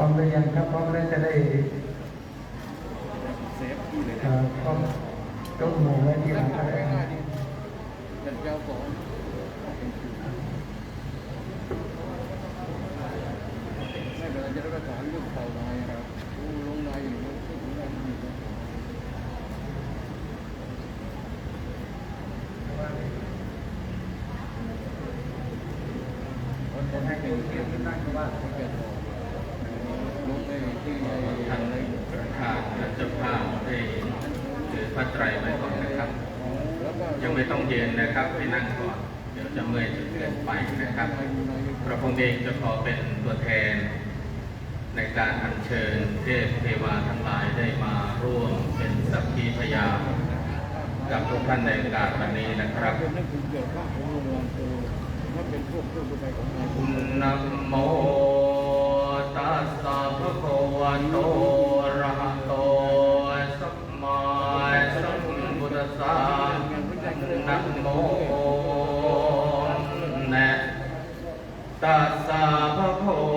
พร้อมหรือยังครับพร้อมแล้วจะได้เซฟที่เลยเอ่อพร้อมยกมือไว้ที่หลังก็ได้ครับจัดเจ้าของไม่เป็นไรจะได้ประสานเรื่องเป่านายครับผู้ลงนายอยู่ที่ถึงนายอยู่จะให้ดูเทียบที่นั่งก็ว่าที่แกบอกลง ในที่ใหญ่ท่านประธานและเจ้าภาพได้ถือพระไตรไว้ก่อนนะครับ ยังไม่ต้องเย็นนะครับไปนั่งก่อน เดี๋ยวจะเมื่อยจนเกินไปนะครับพระองค์เองจะขอเป็นตัวแทน ในการอัญเชิญเทพเทวาทั้งหลายได้มาร่วมเป็นสักขีพยานกับทุกท่านในโอกาสวันนี้นะครับเรื่องนั้นคือเกี่ยวกับของโรงแรมตัวถ้าเป็นพวกเครื่องดนตรีของนายคุณนโม ตัสสะภะคะวะโตอะระหะโตสัมมาสัมพุทธัสสะนะโมนะตัสสะภะคะ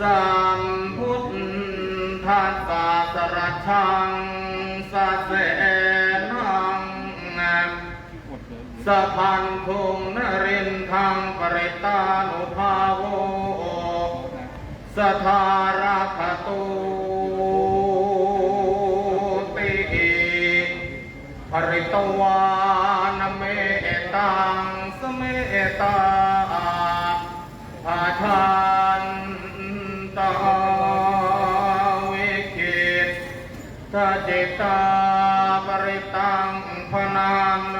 สัมพุทธัสสะสรชังสะเสนังหมดเลยสะพันคุงนรินทางปริตานุภาโวสทาราคตูติปริตวานเมตังสเมตาอาทา ตาวิกิตตจิตาปริตังพนัน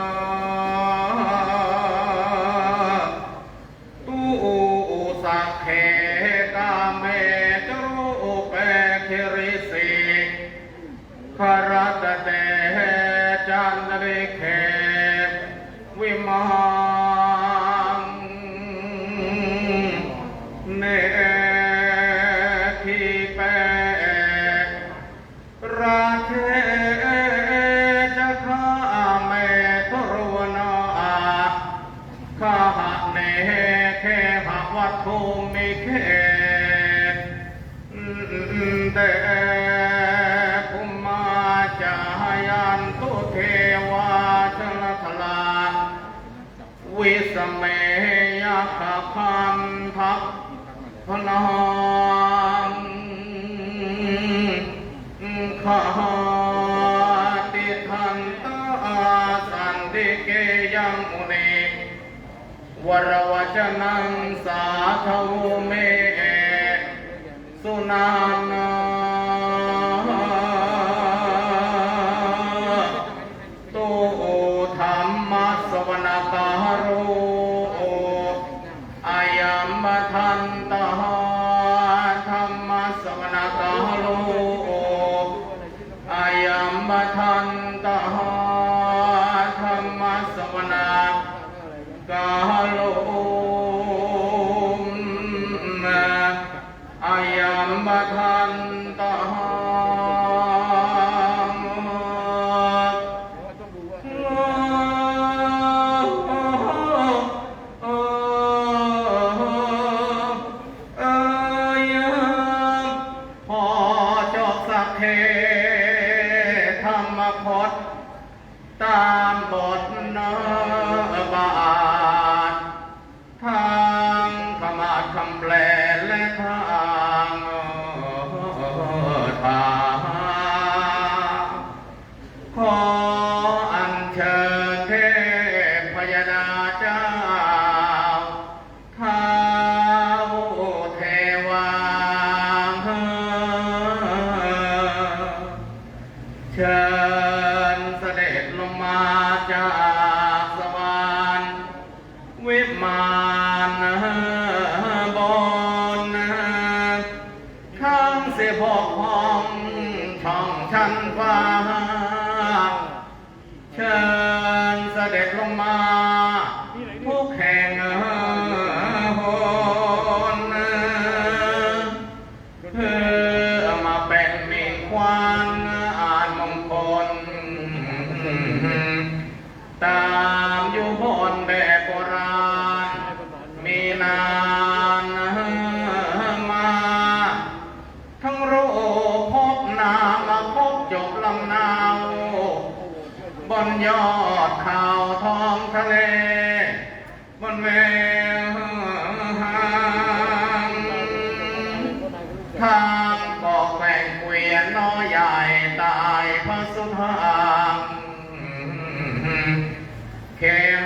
วรวจนังสาธวเม สุนานาตุธรรมสวนการุอายัมมทันตาธรรมสวนการุอายัมมทัน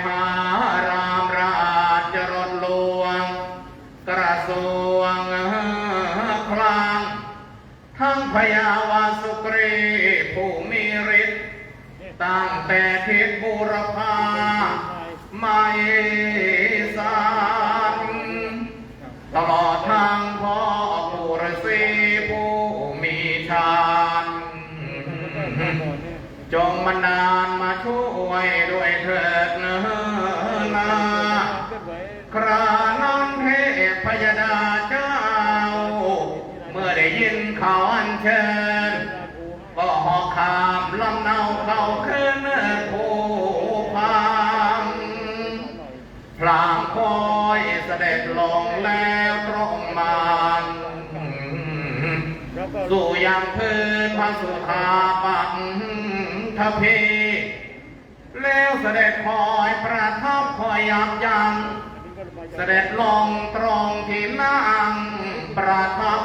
มารามราชรถลวง กระทรวงคลัง ทั้งพยาวาสุกรีผู้มีฤทธิ์ตั้งแต่ทิศบุรพาไม่ส เนาเข้าขึ้นผู้พังพลางคอยเสด็จลงแล้วตรงมาสู่ยังพื้นพระสุธาปังทพีแล้วเสด็จคอยประทับคอยยับยั้งเสด็จลงตรงที่นั่งประทับ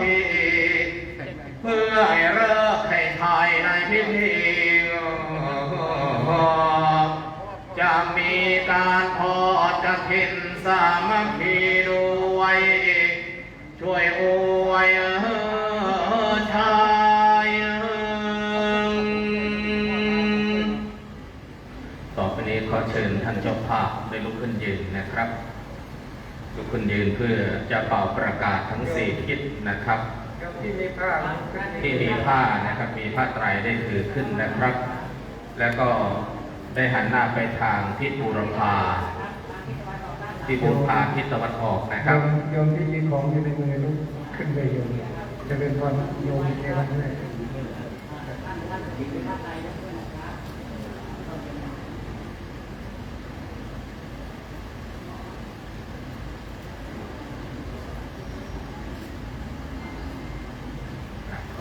ที่ เพื่อให้เลิกให้ไทยในพิธีจะมีการทอดกฐินสามัคคีด้วย ช่วยอวยชายต่อไปนี้ขอเชิญท่านเจ้าภาพได้ลุกขึ้นยืนนะครับลุกขึ้นยืนเพื่อจะเป่าประกาศทั้งสี่ทิศนะครับ ที่มีผ้าที่มีผ้านะครับมีผ้าไตรได้ถือขึ้นนะครับ แล้วก็ได้หันหน้าไปทางทิศบูรพาทิศบูรพาทิศตะวันออกนะครับโยมที่มีของอยู่ในมือลุกขึ้นไปโยมจะเป็นวันโยมเอวันแรก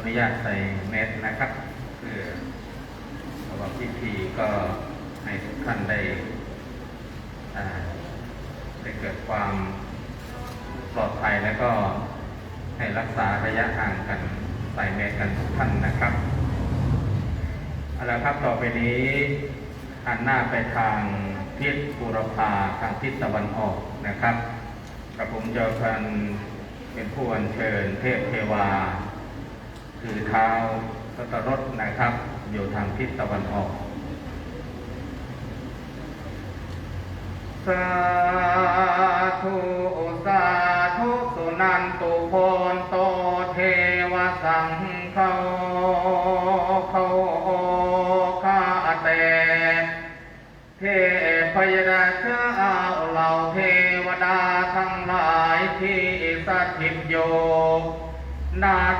นุญาตใส่เมสนะครับเพื่อระหว่างพิธีก็ให้ทุกท่านได้ได้เกิดความปลอดภัยแล้วก็ให้รักษาระยะห่างกันใส่เมสกันทุกท่านนะครับเอาละครับต่อไปนี้หันหน้าไปทางทิศบูรพาทางทิศตะวันออกนะครับกระผมจะพันเป็นผู้อัญเชิญเทพเทวา คือเท้าก็ตรถนะครับ อยู่ทางทิศตะวันออกสา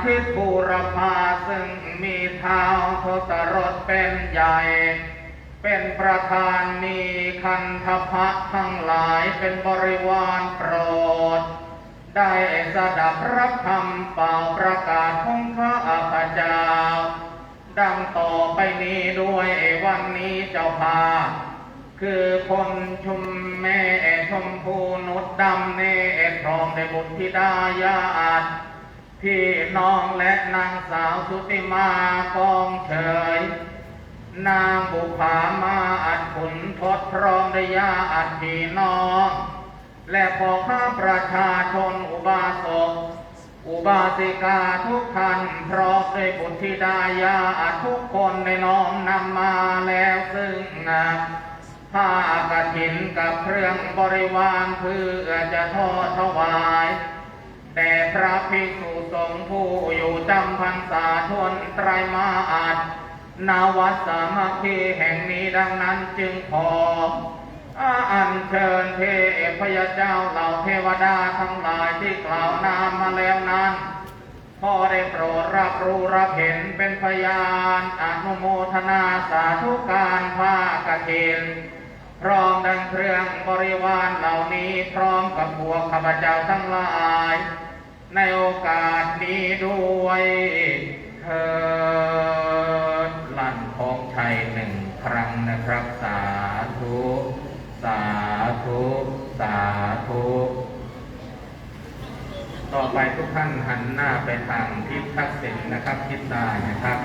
ทิศบูรพาซึ่งมีเท้าทศรถเป็นใหญ่ เป็นประธานมีคันธพะทั้งหลายเป็นบริวารโปรด ได้สดับรับคำเป่าประกาศของข้าพเจ้า ดังต่อไปนี้ด้วยวันนี้เจ้าพาคือคนชุมแม่ชมพูนุดดำเนตรพร้อมในบุตรธิดายาต พี่น้องและนางสาวสุติมากองเฉย นางบุภามาอัดขุนทดพร้อมไดยาอัดพี่น้อง และพอข้าประชาชนอุบาสกอุบาสิกาทุกท่านพร้อมด้วยบุตรธิดายาอัดทุกคนในน้อมนำมาแล้วซึ่งนะผ้ากฐินกับเครื่องบริวารเพื่อจะทอดถวาย แต่พระภิกษุสงฆ์ผู้อยู่จำพรรษาทวนไตรมาสนาวัดสามัคคีแห่งนี้ดังนั้นจึงขออัญเชิญเทพยเจ้าเหล่าเทวดาทั้งหลายที่กล่าวนามมาแล้วนั้นขอได้โปรดรับรู้รับเห็นเป็นพยานอนุโมทนาสาธุการภาคเกฐินพร้อมดังเครื่องบริวารเหล่านี้พร้อมกับพวกข้าพเจ้าทั้งหลาย ในโอกาสนี้ด้วยเถิดลั่นของชัยหนึ่งครั้งนะครับ สาธุ สาธุ สาธุ ต่อไปทุกท่านหันหน้าไปทางทิศทักษิณนะครับทิศใต้นะครับ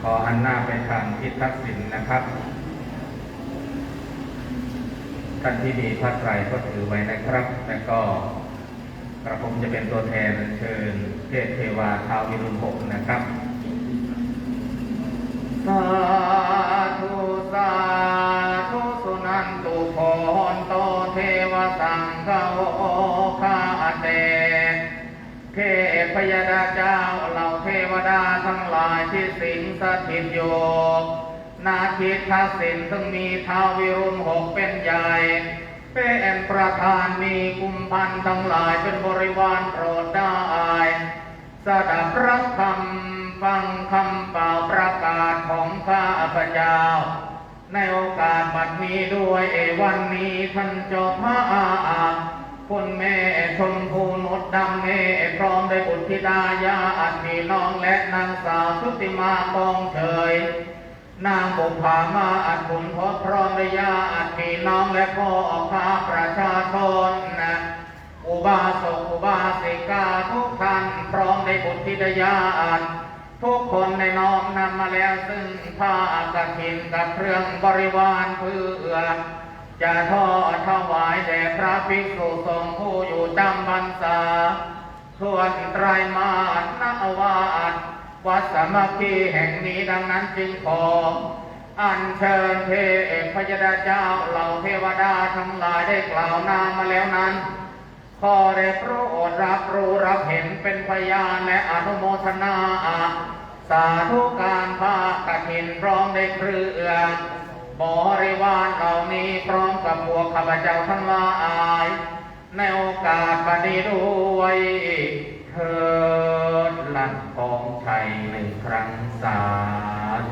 ขอหันหน้าไปทางทิศทักษิณนะครับท่านที่มีพระไตรก็ถือไว้นะครับ แล้วก็ กระผมจะเป็นตัวแทนเชิญเทพเทวาท้าววิรุณหกนะครับสาธุสาธุสุนันตุพนโตเทวสังฆโอคาเตเทพยดาเจ้าเหล่าเทวดาทั้งหลายที่สิงสถิตอยู่นาคิดทักษิณซึ่งมีท้าววิรุณหกเป็นใหญ่ เป็นประธานมีกุมพันทั้งหลายเป็นบริวารโปรดได้สดับรับคำฟังคำเป่าประกาศของข้าพเจ้า ในโอกาสบัดนี้ด้วยเอวันนี้ท่านเจ้าพระอาคุณแม่ชมพูนุดดำเนพร้อมด้วยบุตรธิดายาอันีน้องและนางสาวชุติมากองเฉย นางบุภามาอัดบุญทดพร้อมด้วยญาติพี่น้องและพ่อข้าประชาชนนะอุบาสกอุบาสิกาทุกท่านพร้อมในบุตรธิดยาอันทุกคนในน้อมนำมาแล้วซึ่งผ้ากฐินกับเครื่องบริวารเพื่อจะทอดถวายแด่พระภิกษุสงฆ์ผู้อยู่จำพรรษาส่วนไตรมาสนวาส วัดสามัคคีแห่งนี้ดังนั้นจึงขอ อัญเชิญเทพยดาเจ้าเหล่าเทวดาทั้งหลายได้กล่าวนามมาแล้วนั้น ขอได้โปรดรับรู้รับเห็นเป็นพยานและอนุโมทนาอาสาธุการภาคกฐินพร้อมได้เครื่องบริวารเหล่านี้พร้อมกับพวกข้าพเจ้าทั้งหลายในโอกาสบัดนี้ด้วย เถิดลั่นกองชัยหนึ่งครั้งสา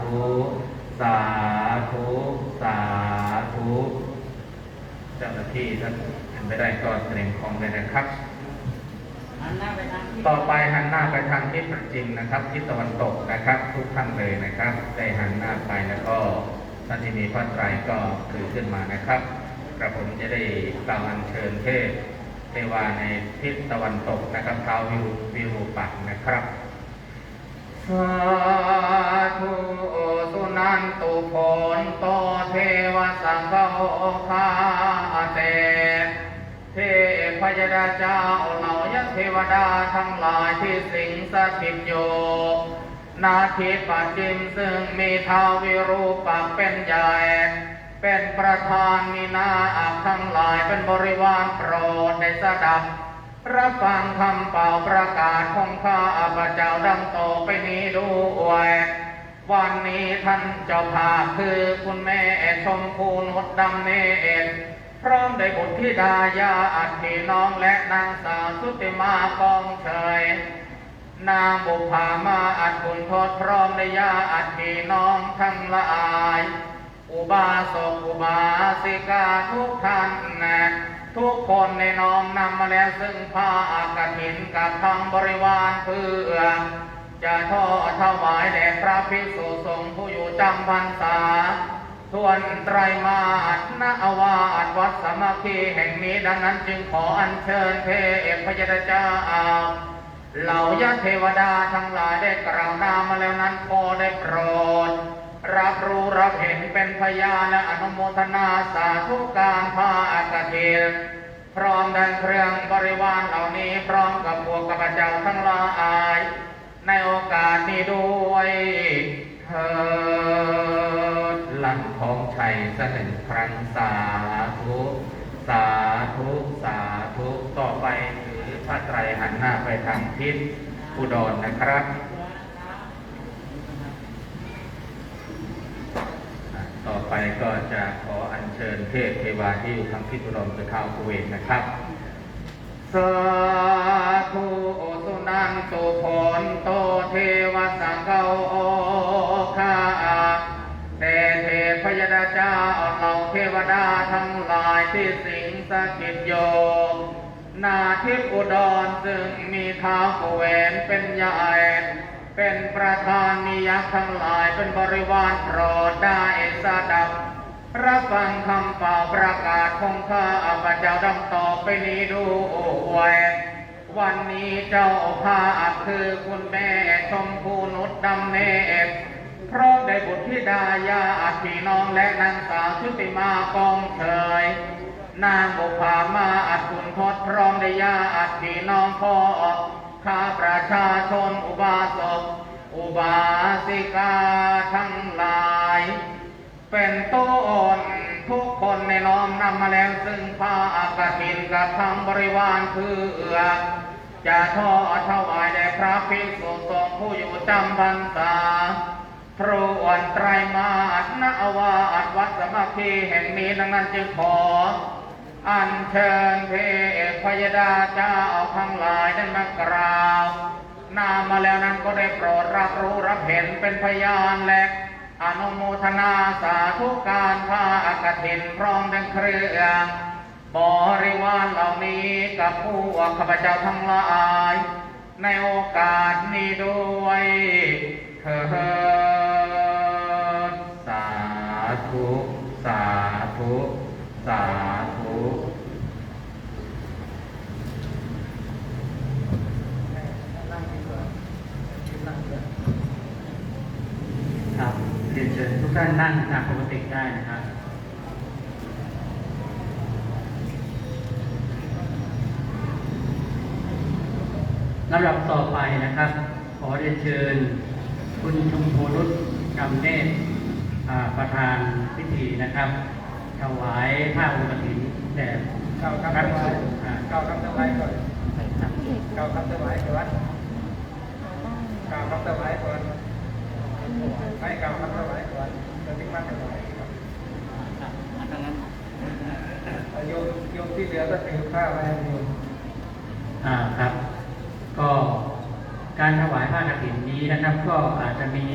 ธุสาธุสาธุเจ้าหน้าที่ท่านเป็นไปได้ก็เตรียมของเลยนะครับหันหน้าไปทางที่ต่อไปหันหน้าไปทางทิศประจิมนะครับทิศตะวันตกนะครับ ทุกท่านเลยนะครับ ได้หันหน้าไปแล้วก็ท่านที่มีพระไตรก็ถือขึ้นมานะครับกระผมจะได้กล่าวอัญเชิญเทพ เทวาในทิศตะวันตกนะครับเท้าวิรูวิรูปักนะครับสาธุสุนันตุโพนโตเทวสังฆโอคาเตเทพยดาเจ้าเหล่ายเทวดาทั้งหลายที่สิงสถิตอยู่นาทีปัจจิมซึ่งมีท้าวิรูปักเป็นใหญ่ เป็นประธานมีนาอักทั้งหลายเป็นบริวารโปรดในสดับรับฟังคำเป่าประกาศของข้าพเจ้าดังโตอไปนี้ด้วยวันนี้ท่านเจ้าภาพคือคุณแม่ชมพูนุดดำเนตรพร้อมได้บุตรธิดายาอัฐีน้องและนางสาวสุติมากองเฉยนางบุภามาอัดบุญทดพร้อมในยาอัฐีน้องทั้งหลาย อุบาสกอุบาสิกาทุกท่านนะทุกคนในน้อมนำมาแล้วซึ่งผ้าอากฐินกับทางบริวารเพื่อ จะทอดถวายแด่พระภิกษุสงฆ์ผู้อยู่จำพรรษาส่วนไตรมาสณอาวาสวัดสมัคคีแห่งนี้ดังนั้นจึงขออัญเชิญเทพยาเจ้าเหล่ายะเทวดาทั้งหลายได้กล่าวนามมาแล้วนั้นพอได้โปรด รับรู้รับเห็นเป็นพยานและอนุโมทนาสาธุการภาอากเทศพร้อมดังเครื่องบริวารเหล่านี้พร้อมกับพวกข้าพเจ้าทั้งหลาย ในโอกาสนี้ด้วยเถิดลั่นของชัยสนึ่งครั้งสาธุสาธุสาธุต่อไปถือพระไตรหันหน้าไปทางทิศอุดรนะครับ ไป ก็จะขออัญเชิญเทพเทวาที่อยู่ทางทิศอุดมคือท้าวกุเวนนะครับสาธุสุนันตุผลโตเทวสังเกาโอคาแต่เทพยดาเจ้าเหล่าเทวดาทั้งหลายที่สิงสถิตโยนาทิพย์อุดรซึ่งมีท้าวเวนเป็นใหญ่ เป็นประธานมียักษ์ทั้งหลายเป็นบริวารโปรดได้สดับรับฟังคำเป่าประกาศของข้าอาพเจ้าดังต่อไปนี้ดูไว้วันนี้เจ้าพาคือคุณแม่ชมพูนุชดำเนบเพราะได้บุตรธิดายาอัพี่น้องและนางสาวชุติมากองเฉยนางบุพามาอัดคุณทศพร้อมได้ยาอัดพี่น้องพ่อ ข้าประชาชนอุบาสก อุบาสิกาทั้งหลาย เป็นต้นทุกคนในน้อมนำมาแล้วซึ่งผ้าอากาศินกับทั้งบริวารเพื่อจะทอดถวายแด่พระภิกษุสงฆ์ผู้อยู่จำพรรษาพระวันไตรมาสนอาวาสวัดสมาคีแห่งนี้ดังนั้นจึงขอ อัญเชิญเทพยดาเจ้าทั้งหลายได้มากราบนามาแล้วนั้นก็ได้โปรดรับรู้รับเห็นเป็นพยานและอนุโมทนาสาธุการพาอากถินพร้อมดังเครื่อง บริวารเหล่านี้กับผู้ข้าพเจ้าทั้งหลาย ในโอกาสนี้ด้วยเถิดสาธุ สาธุ สาธุ นั่งดีกว่านั่งดีกว่า ครับเรียนเชิญ ทุกท่านนั่งตามปกติได้นะครับลำดับต่อไปนะครับ ขอเรียนเชิญ คุณชุมพนุชกำเนตรอ่าประธานพิธีนะครับ ถวายผ้าอุปถินแด่เก่าพคำระถภิกวายษุอ่าเก่าคำถวายก่อนเก่าคำถวายก่อนเก่าคำถวายก่อนให้เก่าคำถวาย ก่อนจะถึงมาถวายครับโยมโยมที่เหลือก็ถือผ้าไว้โยมอ่าครับ ก็การถวายผ้ากฐินนี้นะครับ ก็อาจจะมี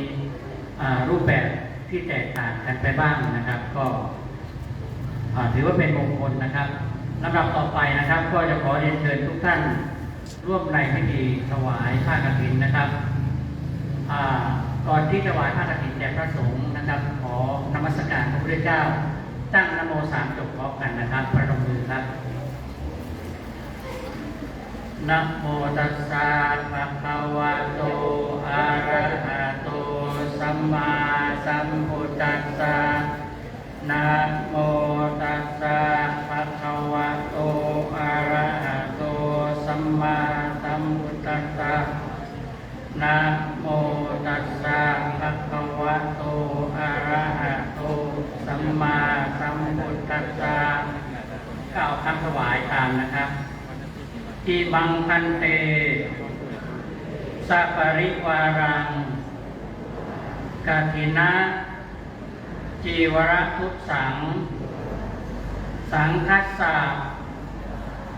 รูปแบบที่แตกต่างกันไปบ้างนะครับ ก็ถือว่าเป็นมงคลนะครับลำดับต่อไปนะครับ ก็จะขอเรียนเชิญทุกท่านร่วมในพิธีถวายผ้ากฐินนะครับอ่า ก่อนที่จะถวายผ้ากฐินแด่พระสงฆ์นะครับ ขอนมัสการพระพุทธเจ้า ตั้งนโมสามจบพร้อมกันนะครับ ประนมมือครับนะโมตัสสะภะคะวะโตอะระหะโตสัมมาสัมพุทธัสสะนะโมตัสสะภะคะวะโต อะระหะโต สัมมาสัมพุทธัสสะ นะโมตัสสะภะคะวะโต อะระหะโต สัมมาสัมพุทธัสสะกล่าวคำ ถวายตามนะครับอิมังพันเตสัปริวารังกาทินะจีวรทุสัง สังคัสสะ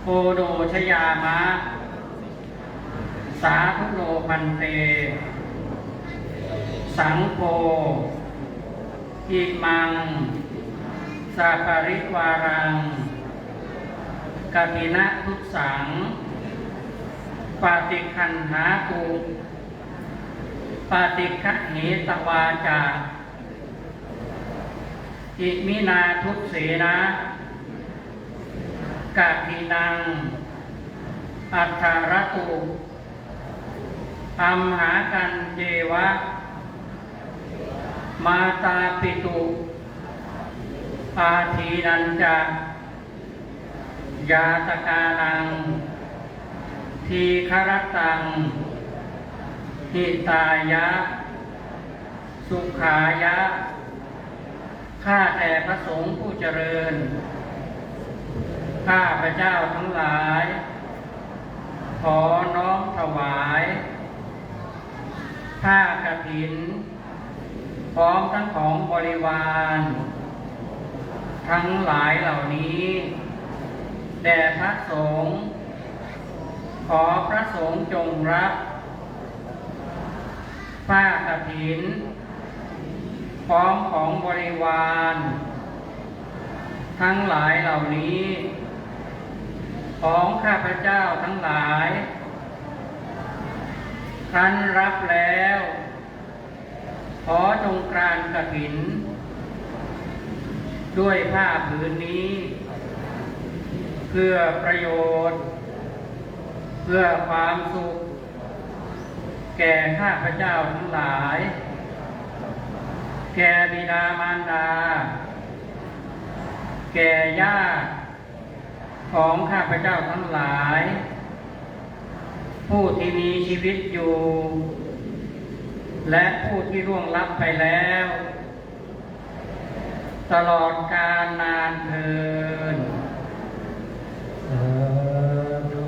โพโดชยามะ สาธุโลพันเต สังโฆอิมังสัปริวารัง กามินะทุตสัง ปาติคันหาตุปาติคะเหตวาจาอิมินาทุตเสนะกาทินัง อัฏฐารตุอัมหากันเจวะ มาตาปิตุอาทีนันจา ยาตกานัง ทีครตังหิตายะ สุขายะ ข้าแต่พระสงฆ์ผู้เจริญ ข้าพระเจ้าทั้งหลาย ขอน้อมถวายผ้ากฐิน พร้อมทั้งของบริวาร ทั้งหลายเหล่านี้ แด่พระสงฆ์ขอพระสงฆ์จงรับผ้ากฐิน พร้อมของบริวาร ทั้งหลายเหล่านี้ ของข้าพเจ้าทั้งหลายครั้นรับแล้ว ขอจงกรานกฐิน ด้วยผ้าผืนนี้ เพื่อประโยชน์ เพื่อความสุข แก่ข้าพเจ้าทั้งหลาย แก่บิดามารดา แก่ญาติของข้าพเจ้าทั้งหลาย ผู้ที่มีชีวิตอยู่ และผู้ที่ร่วงลับไปแล้ว ตลอดกาลนานเทิน สาธุ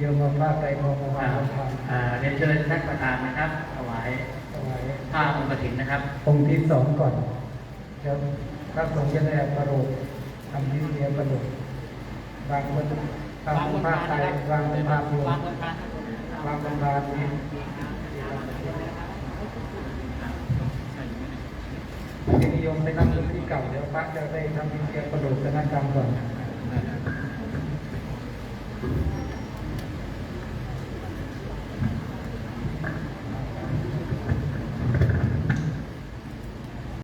โยมมาพาใจมองมา อ่า ทำ อ่าเรียนเชิญท่านประธานนะครับถวาย ถวาย ผ้าองค์กฐินนะครับ องค์ที่สองก่อนเดี๋ยวพระสงฆ์จะได้ประโลกทำพิธีประโลกวางบนวางบนผ้าไตรวางบนผ้าโยมวางบนผ้านี้ที่นิยมไปนั่งที่เก่าเดี๋ยวพระจะได้ทำพิธีประโลกธนกรรมก่อน